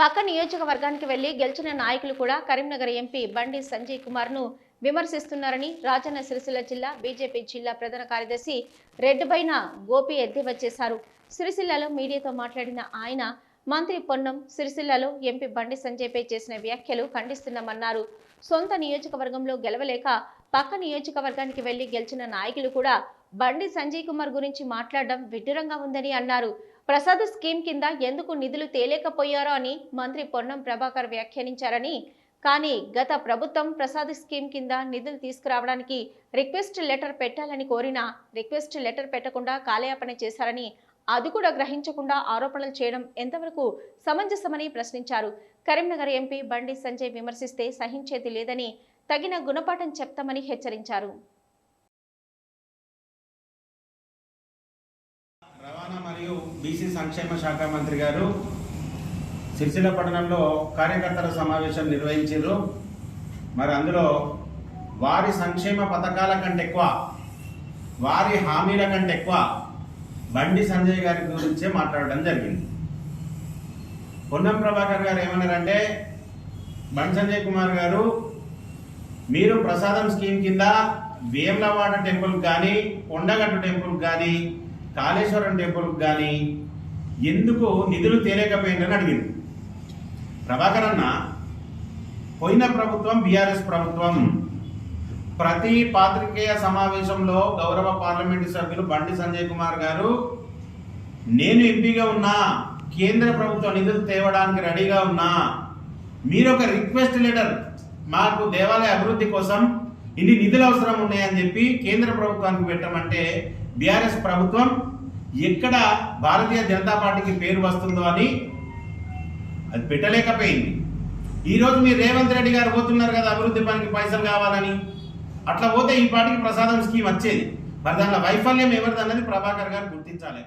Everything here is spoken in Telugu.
పక్క నియోజకవర్గానికి వెళ్ళి గెలిచిన నాయకులు కూడా కరీంనగర్ ఎంపీ బండి సంజయ్ కుమార్ను విమర్శిస్తున్నారని రాజన్న సిరిసిల్ల జిల్లా బీజేపీ జిల్లా ప్రధాన కార్యదర్శి రెడ్డిపైన గోపి ఎద్దేవా చేశారు. సిరిసిల్లలో మీడియాతో మాట్లాడిన ఆయన మంత్రి పొన్నం సిరిసిల్లలో ఎంపీ బండి సంజయ్పై చేసిన వ్యాఖ్యలు ఖండిస్తున్నామన్నారు. సొంత నియోజకవర్గంలో గెలవలేక పక్క నియోజకవర్గానికి వెళ్ళి గెలిచిన నాయకులు కూడా బండి సంజయ్ కుమార్ గురించి మాట్లాడడం విడ్డూరంగా ఉందని అన్నారు. ప్రసాద్ స్కీమ్ కింద ఎందుకు నిధులు తేలేకపోయారో అని మంత్రి పొన్నం ప్రభాకర్ వ్యాఖ్యానించారని. కానీ గత ప్రభుత్వం ప్రసాద్ స్కీమ్ కింద నిధులు తీసుకురావడానికి రిక్వెస్ట్ లెటర్ పెట్టాలని కోరినా రిక్వెస్ట్ లెటర్ పెట్టకుండా కాలయాపన చేశారని అది కూడా గ్రహించకుండా ఆరోపణలు చేయడం ఎంతవరకు సమంజసమని ప్రశ్నించారు. కరీంనగర్ ఎంపీ బండి సంజయ్ విమర్శిస్తే సహించేది లేదని తగిన గుణపాఠం చెప్తామని హెచ్చరించారు. మరియు బీసీ సంక్షేమ శాఖ మంత్రి గారు సిరిసిల్ల పట్టణంలో కార్యకర్తల సమావేశం నిర్వహించారు. మరి అందులో వారి సంక్షేమ పథకాల కంటే ఎక్కువ వారి హామీల కంటే ఎక్కువ బండి సంజయ్ గారి గురించే మాట్లాడడం జరిగింది. పొన్నం ప్రభాకర్ గారు ఏమన్నారంటే బండి సంజయ్ కుమార్ గారు మీరు ప్రసాదం స్కీమ్ కింద వేములవాడ టెంపుల్ కానీ కొండగట్టు టెంపుల్ కానీ కాళేశ్వరం టెంపుల్ కానీ ఎందుకు నిధులు తేలేకపోయిందని అడిగింది. ప్రభాకర్ అన్న పోయిన ప్రభుత్వం బీఆర్ఎస్ ప్రభుత్వం ప్రతి పాత్రికేయ సమావేశంలో గౌరవ పార్లమెంటు సభ్యులు బండి సంజయ్ కుమార్ గారు నేను ఎంపీగా ఉన్నా కేంద్ర ప్రభుత్వ నిధులు తేవడానికి రెడీగా ఉన్నా మీరు ఒక రిక్వెస్ట్ లెటర్ మాకు దేవాలయ అభివృద్ధి కోసం ఇన్ని నిధులు అవసరం ఉన్నాయని చెప్పి కేంద్ర ప్రభుత్వానికి పెట్టమంటే బీఆర్ఎస్ ప్రభుత్వం ఎక్కడ భారతీయ జనతా పార్టీకి పేరు వస్తుందో అని అది పెట్టలేకపోయింది. ఈరోజు మీరు రేవంత్ రెడ్డి గారు పోతున్నారు కదా అభివృద్ధి పనికి పైసలు కావాలని. అట్లా పోతే ఈ పార్టీకి ప్రసాదం స్కీమ్ వచ్చేది. మరి దానిలో వైఫల్యం ఎవరిదన్నది ప్రభాకర్ గారు గుర్తించాలి.